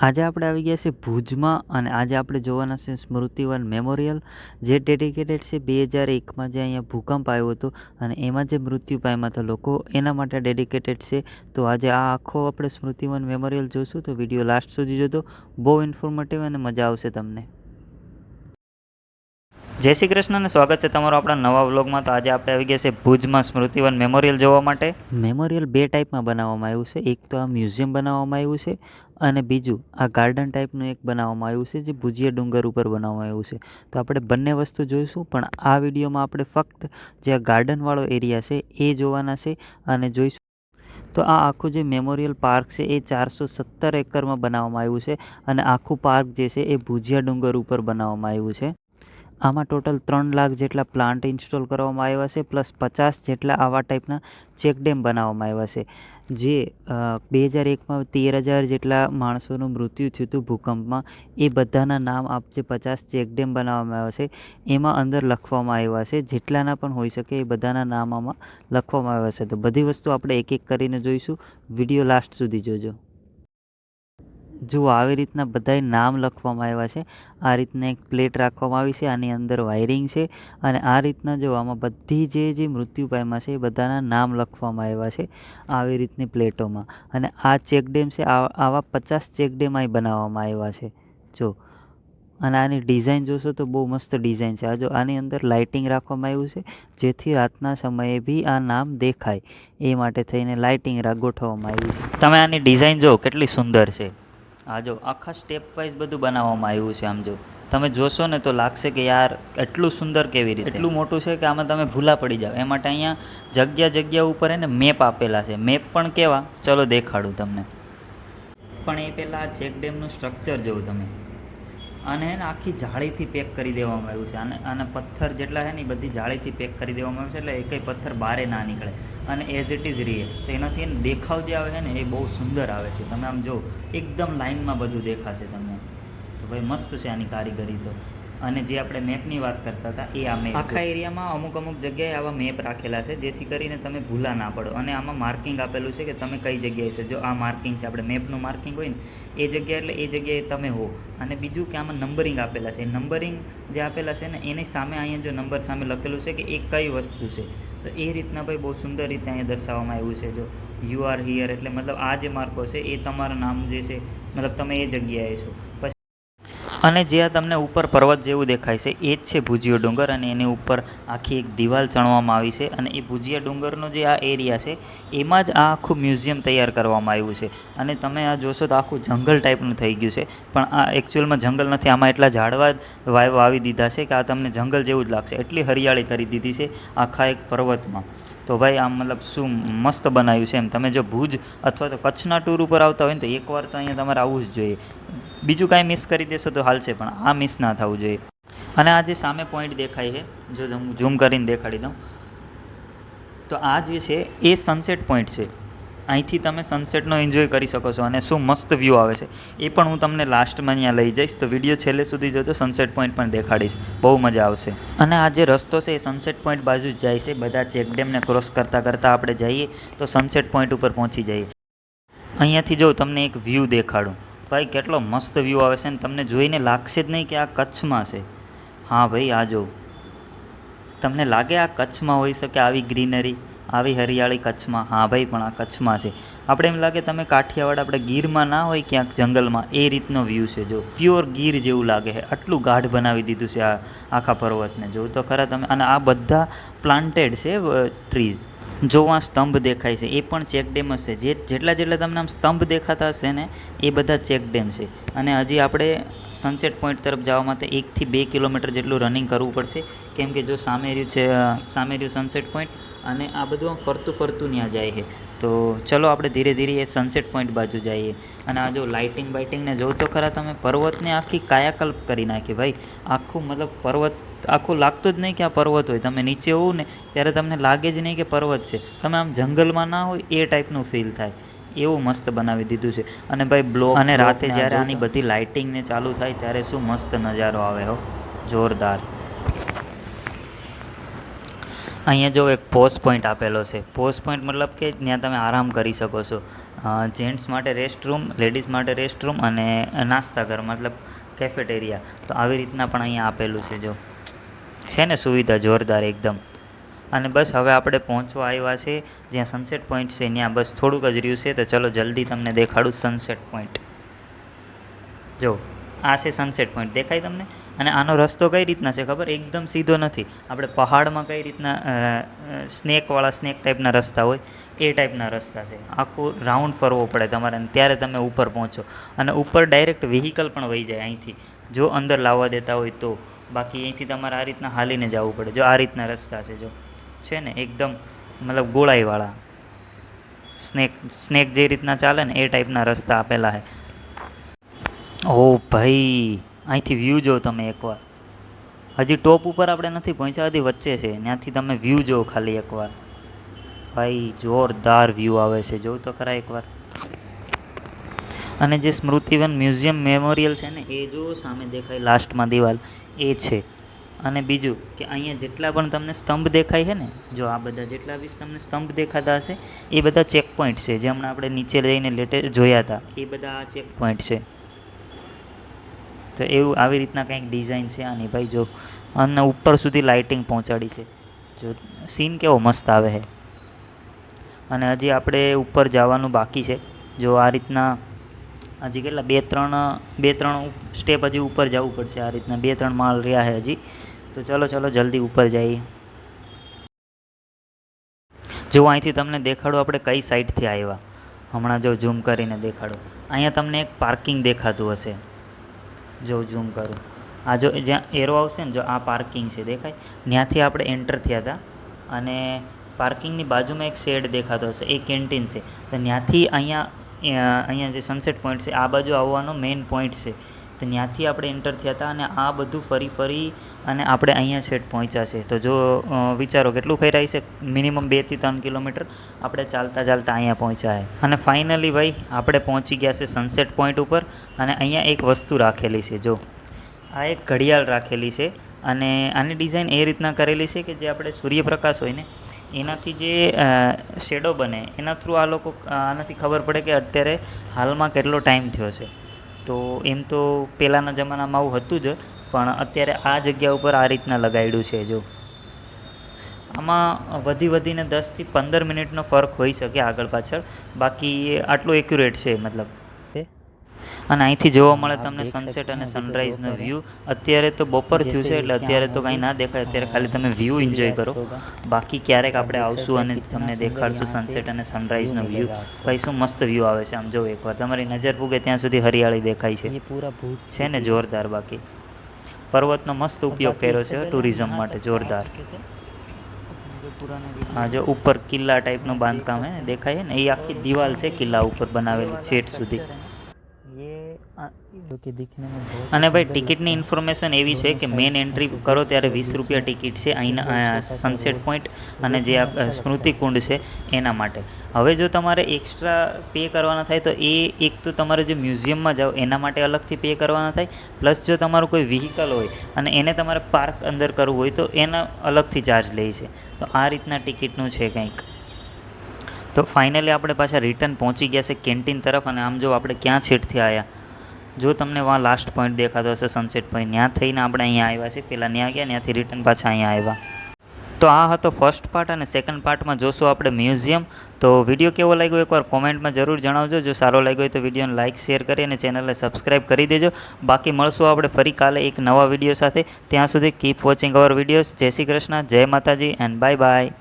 આજે આપણે આવી ગયા છે ભુજમાં અને આજે આપણે જોવાના છે સ્મૃતિવન મેમોરિયલ, જે ડેડિકેટેડ છે બે હજાર એકમાં જે અહીંયા ભૂકંપ આવ્યો હતો અને એમાં જે મૃત્યુ પામ્યા હતા લોકો, એના માટે ડેડિકેટેડ છે. તો આજે આ આખો આપણે સ્મૃતિવન મેમોરિયલ જોઈશું તો વીડિયો લાસ્ટ સુધી જોતો બહુ ઇન્ફોર્મેટિવ અને મજા આવશે તમને. જય શ્રી કૃષ્ણ અને સ્વાગત છે તમારો આપણા નવા વ્લોગમાં. તો આજે આપણે આવી ગયા છે ભુજમાં સ્મૃતિવન મેમોરિયલ જોવા માટે. મેમોરિયલ બે ટાઈપમાં બનાવવામાં આવ્યું છે. એક તો આ મ્યુઝિયમ બનાવવામાં આવ્યું છે અને બીજું આ ગાર્ડન ટાઈપનું એક બનાવવામાં આવ્યું છે જે ભુજિયા ડુંગર ઉપર બનાવવામાં આવ્યું છે. તો આપણે બંને વસ્તુ જોઈશું, પણ આ વિડીયોમાં આપણે ફક્ત જે આ ગાર્ડનવાળો એરિયા છે એ જોવાના છે અને જોઈશું. તો આ આખું જે મેમોરિયલ પાર્ક છે એ ચારસો સત્તર એકરમાં બનાવવામાં આવ્યું છે અને આખું પાર્ક જે છે એ ભુજિયા ડુંગર ઉપર બનાવવામાં આવ્યું છે. આમાં ટોટલ ત્રણ લાખ જેટલા પ્લાન્ટ ઇન્સ્ટોલ કરવામાં આવ્યા છે, પ્લસ પચાસ જેટલા આવા ટાઈપના ચેકડેમ બનાવવામાં આવ્યા છે. જે બે હજાર એકમાં તેર હજાર જેટલા માણસોનું મૃત્યુ થયું હતું ભૂકંપમાં, એ બધાના નામ આપ જે પચાસ ચેકડેમ બનાવવામાં આવ્યા છે, એમાં અંદર લખવામાં આવ્યા છે, જેટલાના પણ હોઈ શકે એ બધાના નામ આમાં લખવામાં આવ્યા છે. તો બધી વસ્તુ આપણે એક એક કરીને જોઈશું. વીડિયો લાસ્ટ સુધી જોજો. જુઓ, આવી રીતના બધાય નામ લખવામાં આવ્યા છે. આ રીતના એક પ્લેટ રાખવામાં આવી છે, આની અંદર વાયરિંગ છે અને આ રીતના જો આમાં બધી જે જે મૃત્યુ પામ્યા છે એ બધાના નામ લખવામાં આવ્યા છે આવી રીતની પ્લેટોમાં. અને આ ચેકડેમ છે આવા પચાસ ચેકડેમ અહીં બનાવવામાં આવ્યા છે. જો અને આની ડિઝાઇન જોશો તો બહુ મસ્ત ડિઝાઇન છે. આ જો, આની અંદર લાઇટિંગ રાખવામાં આવ્યું છે, જેથી રાતના સમયે બી આ નામ દેખાય. એ માટે થઈને લાઇટિંગ ગોઠવવામાં આવ્યું છે. તમે આની ડિઝાઇન જો કેટલી સુંદર છે. આ જો આખા સ્ટેપ વાઇઝ બધું બનાવવામાં આવ્યું છે આમ જો. તમે જોશો ને તો લાગશે કે યાર એટલું સુંદર કેવી રીતે? એટલું મોટું છે કે આમાં તમે ભૂલા પડી જાઓ. એ માટે અહીંયા જગ્યા જગ્યા ઉપર એને મેપ આપેલા છે. મેપ પણ કેવા? ચલો દેખાડું તમને. પણ એ પહેલાં આ ચેક ડેમનું સ્ટ્રક્ચર જોવું તમે. અને એને આખી જાળીથી પેક કરી દેવામાં આવ્યું છે. અને અને પથ્થર જેટલા છે ને એ બધી જાળીથી પેક કરી દેવામાં આવ્યું છે, એટલે એકેય પથ્થર બારે ના નીકળે. અને એઝ ઇટ ઇઝ રીએ તો એનાથી એને દેખાવ જે આવે છે ને એ બહુ સુંદર આવે છે. તમે આમ જો, એકદમ લાઇનમાં બધું દેખાશે તમને. તો ભાઈ મસ્ત છે આની કારીગરી તો. અને જે આપણે મેપની વાત કરતા હતા, એ આ મેપ આખા એરિયામાં અમુક અમુક જગ્યાએ આવા મેપ રાખેલા છે, જેથી કરીને તમે ભૂલા ના પડો. અને આમાં માર્કિંગ આપેલું છે કે તમે કઈ જગ્યાએ છે. જો આ માર્કિંગ છે, આપણે મેપનું માર્કિંગ હોય ને, એ જગ્યા એટલે એ જગ્યાએ તમે હો. અને બીજું કે આમાં નંબરિંગ આપેલા છે. નંબરિંગ જે આપેલા છે ને, એની સામે અહીંયા જો નંબર સામે લખેલું છે કે એ કઈ વસ્તુ છે. તો એ રીતના ભાઈ બહુ સુંદર રીતે અહીંયા દર્શાવવામાં આવ્યું છે. જો યુ આર હિયર એટલે મતલબ આ જે માર્કો છે, એ તમારા નામ જે છે, મતલબ તમે એ જગ્યાએ છો. પછી અને જે આ તમને ઉપર પર્વત જેવું દેખાય છે, એ જ છે ભુજિયો ડુંગર અને એની ઉપર આખી એક દિવાલ ચણવામાં આવી છે અને એ ભુજિયા ડુંગરનો જે આ એરિયા છે, એમાં જ આ આખું મ્યુઝિયમ તૈયાર કરવામાં આવ્યું છે. અને તમે આ જોશો તો આખું જંગલ ટાઈપનું થઈ ગયું છે. પણ આ એકચ્યુઅલમાં જંગલ નથી, આમાં એટલા ઝાડવા વાવ વાવી દીધા છે કે આ તમને જંગલ જેવું જ લાગશે. એટલી હરિયાળી કરી દીધી છે આખા એક પર્વતમાં. તો ભાઈ આમ મતલબ શું મસ્ત બનાવ્યું છે એમ. તમે જો ભુજ અથવા તો કચ્છના ટૂર ઉપર આવતા હોય ને તો એકવાર તો અહીંયા તમારે આવવું જ જોઈએ. બીજું કાંઈ મિસ કરી દેશો તો હાલશે, પણ આ મિસ ના થવું જોઈએ. અને આ જે સામે પોઈન્ટ દેખાય છે, જો હું ઝૂમ કરીને દેખાડી દઉં. તો આ જે છે એ સનસેટ પોઈન્ટ છે. અહીંથી તમે સનસેટનો એન્જોય કરી શકો છો અને શું મસ્ત વ્યૂ આવે છે. એ પણ હું તમને લાસ્ટમાં અહીંયા લઈ જઈશ. તો વીડિયો છેલ્લે સુધી જોજો સનસેટ પોઈન્ટ પણ દેખાડીશ. બહુ મજા આવશે. અને આ જે રસ્તો છે, એ સનસેટ પોઈન્ટ બાજુ જ જાય છે. બધા ચેકડેમને ક્રોસ કરતાં કરતાં આપણે જઈએ, તો સનસેટ પોઈન્ટ ઉપર પહોંચી જઈએ. અહીંયાથી જો તમને એક વ્યૂ દેખાડું. ભાઈ, કેટલો મસ્ત વ્યૂ આવે છે ને તમને જોઈને લાગશે જ નહીં કે આ કચ્છમાં છે. હા ભાઈ, આ જો. તમને લાગે આ કચ્છમાં હોઈ શકે આવી ગ્રીનરી આવી હરિયાળી કચ્છમાં. હા ભાઈ, પણ આ કચ્છમાં છે. આપણે એમ લાગે તમે કાઠિયાવાડ આપણે ગીરમાં ના હોય ક્યાંક જંગલમાં, એ રીતનો વ્યૂ છે. જો પ્યોર ગીર જેવું લાગે છે. આટલું ગાઢ બનાવી દીધું છે આ આખા પર્વતને. જોવું તો ખરા તમે, અને આ બધા પ્લાન્ટેડ છે ટ્રીઝ જો આ સ્તંભ દેખાય છે, એ પણ ચેકડેમ જ છે. જે, જેટલા જેટલા તમને આમ સ્તંભ દેખાતા હશે ને, એ બધા ચેક ડેમ છે. અને હજી આપણે સનસેટ પોઈન્ટ તરફ જવા માટે એકથી બે કિલોમીટર જેટલું રનિંગ કરવું પડશે. કેમ કે જો સામે રહ્યું છે સામે રહ્યું સનસેટ પોઈન્ટ અને આ બધું આમ ફરતું ફરતું ત્યાં જાય છે. તો ચલો આપણે ધીરે ધીરે એ સનસેટ પોઈન્ટ બાજુ જઈએ. અને આ જો લાઇટિંગ બાઇટિંગને જો તો ખરા તમે, પર્વતને આખી કાયાકલ્પ કરી નાખી ભાઈ. આખું મતલબ પર્વત, આખું લાગતું જ નહીં કે આ પર્વત હોય. તમે નીચે હોવ ને ત્યારે તમને લાગે જ નહીં કે પર્વત છે. તમે આમ જંગલમાં ના હોય એ ટાઈપનું ફીલ થાય. એવું મસ્ત બનાવી દીધું છે. અને ભાઈ બ્લોક અને રાતે જ્યારે આની બધી લાઇટિંગને ચાલુ થાય ત્યારે શું મસ્ત નજારો આવે હો. જોરદાર. અહીંયા જો એક પોસ્ટ પોઈન્ટ આપેલો છે. પોસ્ટ પોઈન્ટ મતલબ કે ત્યાં તમે આરામ કરી શકો છો. જેન્ટ્સ માટે રેસ્ટ રૂમ લેડીઝ માટે રેસ્ટ રૂમ અને નાસ્તા ઘર મતલબ કેફેટેરિયા. તો આવી રીતના પણ અહીંયા આપેલું છે જો. છે ને સુવિધા જોરદાર એકદમ. અને બસ હવે આપણે પહોંચવા આવ્યા છે, જ્યાં સનસેટ પોઈન્ટ છે, ત્યાં બસ થોડુંક જ રહ્યું છે, તો ચલો જલ્દી તમને દેખાડું સનસેટ પોઈન્ટ જો, આ છે સનસેટ પોઈન્ટ દેખાય તમને? અને આનો રસ્તો કઈ રીતના છે ખબર? એકદમ સીધો નથી. આપણે પહાડમાં કઈ રીતના સ્નેકવાળા સ્નેક ટાઈપના રસ્તા હોય, એ ટાઈપના રસ્તા છે. આખું રાઉન્ડ ફરવો પડે તમારે ત્યારે તમે ઉપર પહોંચો. અને ઉપર ડાયરેક્ટ વ્હીકલ પણ વહી જાય અહીંથી. જો અંદર લાવવા દેતા હોય તો. બાકી અહીંથી તમારે આ રીતના હાલીને જવું પડે. જો આ રીતના રસ્તા છે, જો. છે ને, એકદમ મતલબ ગોળાઈવાળા. સ્નેક સ્નેક જે રીતના ચાલે ને, એ ટાઈપના રસ્તા આપેલા છે ઓ ભાઈ, અહીંથી વ્યૂ જો તમે એકવાર. હજી ટોપ ઉપર આપણે નથી પહોંચ્યા, હજી વચ્ચે છે. ત્યાંથી તમે વ્યૂ જો ખાલી એકવાર. ભાઈ, જોરદાર વ્યૂ આવે છે. જોઉં તો ખરા એકવાર. અને જે સ્મૃતિવન મ્યુઝિયમ મેમોરિયલ છે ને, એ જો સામે દેખાય, લાસ્ટમાં દિવાલ, એ છે. અને બીજું કે અહીંયા જેટલા પણ તમને સ્તંભ દેખાય છે ને, જો આ બધા જેટલા બી તમને સ્તંભ દેખાતા હશે, એ બધા ચેક પોઈન્ટ છે. જે હમણાં આપણે નીચે જઈને લેટે જોયા હતા, એ બધા આ ચેક પોઈન્ટ છે. તો એવું આવી રીતના કંઈક ડિઝાઇન છે આની. ભાઈ જો, અને ઉપર સુધી લાઇટિંગ પહોંચાડી છે. જો સીન કેવો મસ્ત આવે છે. અને હજી આપણે ઉપર જવાનું બાકી છે. જો આ રીતના હજી કેટલા, બે, ત્રણ બે, ત્રણ સ્ટેપ હજી ઉપર જવું પડશે. આ રીતના બે, ત્રણ માળ રહ્યા છે હજી. તો ચલો ચલો, જલ્દી ઉપર જઈએ. જો અહીંથી તમને દેખાડો, આપણે કઈ સાઈડથી આવ્યા. હમણાં જો ઝૂમ કરીને દેખાડો. અહીંયા તમને એક પાર્કિંગ દેખાતું હશે. જો ઝૂમ કરું. આ જો, જ્યાં એરો આવશે ને, જો આ પાર્કિંગ છે, દેખાય? ત્યાંથી આપણે એન્ટર થયા હતા. અને પાર્કિંગની બાજુમાં એક શેડ દેખાતો હશે, એ કેન્ટીન છે. તો ત્યાંથી અહીંયા અહીંયા જે સનસેટ પોઈન્ટ છે, આ બાજુ આવવાનો મેઇન પોઈન્ટ છે. તો ત્યાંથી આપણે એન્ટર થયા હતા અને આ બધું ફરી ફરી અને આપણે અહીંયા છેટ પહોંચ્યા છે. તો જો વિચારો કેટલું ફેરાય છે? મિનિમમ બેથી ત્રણ કિલોમીટર આપણે ચાલતા ચાલતા અહીંયા પહોંચ્યા છે. અને ફાઇનલી ભાઈ, આપણે પહોંચી ગયા છે સનસેટ પોઈન્ટ ઉપર અને અહીંયા એક વસ્તુ રાખેલી છે. જો, આ એક ઘડિયાળ રાખેલી છે અને આની ડિઝાઇન એ રીતના કરેલી છે કે જે આપણે સૂર્યપ્રકાશ હોય ને, એનાથી જે શેડો બને, એના થ્રુ આ લોકો આનાથી ખબર પડે કે અત્યારે હાલમાં કેટલો ટાઈમ થયો છે. તો એમ તો પહેલાંના જમાનામાં આવું હતું જ, પણ અત્યારે આ જગ્યા ઉપર આ રીતના લગાડ્યું છે જો. આમાં વધી વધીને દસથી પંદર મિનિટનો ફરક હોઈ શકે આગળ પાછળ. બાકી આટલું એક્યુરેટ છે, મતલબ. અને અહીંથી જોવા મળે તમને સનસેટ અને સનરાઈઝનો વ્યૂ અત્યારે તો બપોર થયું છે એટલે અત્યારે તો કાંઈ ના દેખાય. અત્યારે ખાલી તમે વ્યૂ એન્જોય કરો. બાકી ક્યારેક આપણે આવશું અને તમને દેખાડશું સનસેટ અને સનરાઈઝનો વ્યૂ ભાઈ શું મસ્ત વ્યૂ આવે છે આમ જો એકવાર. તમારી નજર પૂગે ત્યાં સુધી હરિયાળી દેખાય છે. પૂરા ભૂત છે ને જોરદાર બાકી. પર્વતનો મસ્ત ઉપયોગ કર્યો છે ટુરિઝમ માટે જોરદાર. હા જો ઉપર કિલ્લા ટાઈપનું બાંધકામ હે દેખાય ને? એ આખી દિવાલ છે કિલ્લા ઉપર બનાવેલી છેટ સુધી. અને ભાઈ ટિકિટની ઇન્ફોર્મેશન એવી છે કે મેન એન્ટ્રી કરો ત્યારે વીસ રૂપિયા ટિકિટ છે અહીંના સનસેટ પોઈન્ટ અને જે આ સ્મૃતિકુંડ છે એના માટે. હવે જો તમારે એક્સ્ટ્રા પે કરવાના થાય તો એ એક તો તમારે જે મ્યુઝિયમમાં જાઓ એના માટે અલગથી પે કરવાના થાય. પ્લસ જો તમારું કોઈ વ્હીકલ હોય અને એને તમારે પાર્ક અંદર કરવું હોય તો એના અલગથી ચાર્જ લે છે. તો આ રીતના ટિકિટનું છે કંઈક. તો ફાઇનલી આપણે પાછા રિટર્ન પહોંચી ગયા છે કેન્ટીન તરફ અને આમ જો આપણે ક્યાં છેટથી આવ્યા જો તમને વાં લાસ્ટ પોઈન્ટ દેખાતો હશે સનસેટ પોઈન્ટ ત્યાં થઈને આપણે અહીંયા આવ્યા છે પહેલાં ત્યાં ગયા, ત્યાંથી રિટર્ન પાછા અહીંયા આવ્યા. તો આ હતો ફર્સ્ટ પાર્ટ અને સેકન્ડ પાર્ટમાં જોશું આપણે મ્યુઝિયમ તો વીડિયો કેવો લાગ્યો એકવાર કોમેન્ટમાં જરૂર જણાવજો. જો સારો લાગ્યો હોય તો વિડીયોને લાઇક શેર કરી અને ચેનલને સબસ્ક્રાઈબ કરી દેજો. બાકી મળશું આપણે ફરી કાલે એક નવા વીડિયો સાથે. ત્યાં સુધી કીપ વોચિંગ અવર વિડીયોઝ જય શ્રી કૃષ્ણ, જય માતાજી એન્ડ બાય બાય